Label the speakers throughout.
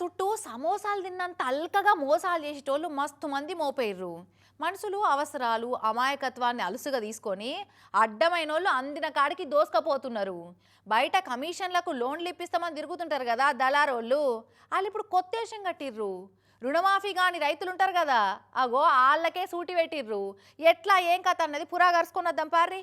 Speaker 1: చుట్టూ సమోసాలు తిన్నంత అల్కగా మోసాలు చేసేటోళ్ళు మస్తు మంది మోపేర్రు మనుషులు అవసరాలు అమాయకత్వాన్ని అలుసుగా తీసుకొని అడ్డమైన వాళ్ళు అందిన కాడికి దోసుకపోతున్నారు. బయట కమిషన్లకు లోన్లు ఇప్పిస్తామని తిరుగుతుంటారు కదా దళారోళ్ళు. వాళ్ళు ఇప్పుడు కొత్త కట్టిర్రు. రుణమాఫీ కాని రైతులు ఉంటారు కదా. అగో వాళ్ళకే సూటి పెట్టిర్రు. ఎట్లా ఏం కథ అన్నది పురా గరుచుకున్నద్దాం పార్రి.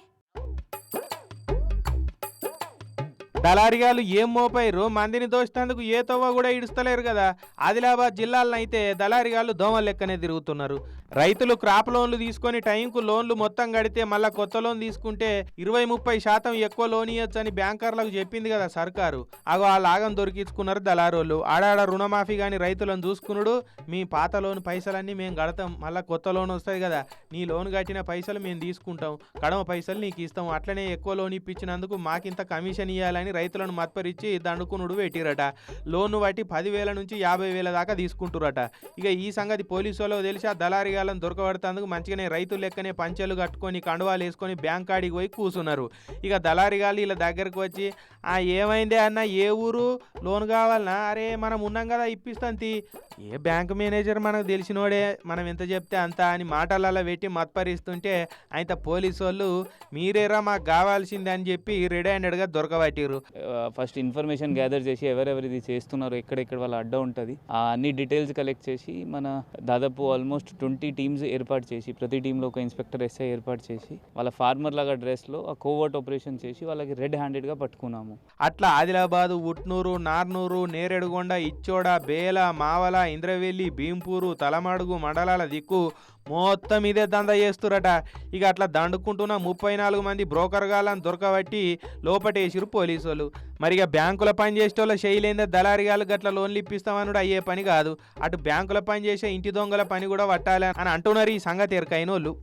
Speaker 2: దళారిగాలు ఏం మోపైరు మందిని దోచినందుకు ఏ తవ్వ కూడా ఇడుస్తలేరు కదా. ఆదిలాబాద్ జిల్లాలను అయితే దళారిగాళ్ళు దోమల లెక్కనే తిరుగుతున్నారు. రైతులు క్రాప్ లోన్లు తీసుకొని టైంకు లోన్లు మొత్తం కడితే మళ్ళా కొత్త లోన్ తీసుకుంటే ఇరవై ముప్పై శాతం ఎక్కువ లోన్ ఇవ్వచ్చని బ్యాంకర్లకు చెప్పింది కదా సర్కారు. అగో ఆ లాగం దొరికించుకున్నారు దళారోళ్ళు ఆడాడ రుణమాఫీ కానీ రైతులను చూసుకున్నాడు మీ పాత లోన్ పైసలన్నీ మేము కడతాం. మళ్ళీ కొత్త లోన్ వస్తుంది కదా. నీ లోన్ కట్టిన పైసలు మేము తీసుకుంటాం. కడమ పైసలు నీకు ఇస్తాం. అట్లనే ఎక్కువ లోన్ ఇప్పించినందుకు మాకింత కమిషన్ ఇవ్వాలని రైతులను మత్పరిచి దండుకునుడు పెట్టిరట లోన్ బట్టి పదివేల నుంచి యాభై వేల దాకా తీసుకుంటురట. ఇక ఈ సంగతి పోలీసు వాళ్ళు తెలిసి ఆ దళారిగాలను దొరకబడుతందుకు మంచిగానే రైతులు లెక్కనే పంచెలు కట్టుకొని కండువాలు వేసుకొని బ్యాంక్ కాడికి పోయి కూర్చున్నారు ఇక దళారిగాలు వీళ్ళ దగ్గరకు వచ్చి ఆ ఏమైందే అన్న? ఏ ఊరు? లోన్ కావాలన్నా అరే మనం ఉన్నాం కదా ఇప్పిస్తాం తీ. ఏ బ్యాంక్ మేనేజర్ మనకు తెలిసినోడే మనం ఎంత చెప్తే అంత అని మాటలలో పెట్టి మత్పరిస్తుంటే అయితే పోలీసు వాళ్ళు మీరేరా మాకు కావాల్సింది అని చెప్పి రెడీ హ్యాండెడ్గా దొరకబట్టిరు
Speaker 3: ఫస్ట్ ఇన్ఫర్మేషన్ గ్యాదర్ చేసి ఎవరెవరు ఇది చేస్తున్నారు ఎక్కడెక్కడ వాళ్ళ అడ్డ ఉంటుంది ఆ అన్ని డీటెయిల్స్ కలెక్ట్ చేసి మన దాదాపు ఆల్మోస్ట్ ట్వంటీ టీమ్స్ ఏర్పాటు చేసి ప్రతి టీంలో ఒక ఇన్స్పెక్టర్ ఎస్ఐ ఏర్పాటు చేసి వాళ్ళ ఫార్మర్ లాగా డ్రెస్లో ఆ కోవర్ట్ ఆపరేషన్ చేసి వాళ్ళకి రెడ్ హ్యాండెడ్గా పట్టుకున్నాము.
Speaker 2: అట్లా ఆదిలాబాద్ ఉట్నూరు నార్నూరు నేరేడుగొండ ఇచ్చోడ బేల మావల ఇంద్రవెల్లి భీంపూరు తలమడుగు మండలాల దిక్కు మొత్తం ఇదే దందా చేస్తురట. ఇక అట్లా దండుకుంటున్న ముప్పై నాలుగు మంది బ్రోకర్ గాళ్ళని దొరకబట్టి లోపటేసిరు పోలీసు వాళ్ళు మరి ఇక బ్యాంకుల పని చేసేటోళ్ళ శైలేందే దళారిగాలు గట్ల లోన్లు ఇప్పిస్తామనుడు అయ్యే పని కాదు. అటు బ్యాంకుల పని చేసే ఇంటి దొంగల పని కూడా పట్టాలి అని అంటున్నారు ఈ సంగతి ఎరకైన వాళ్ళు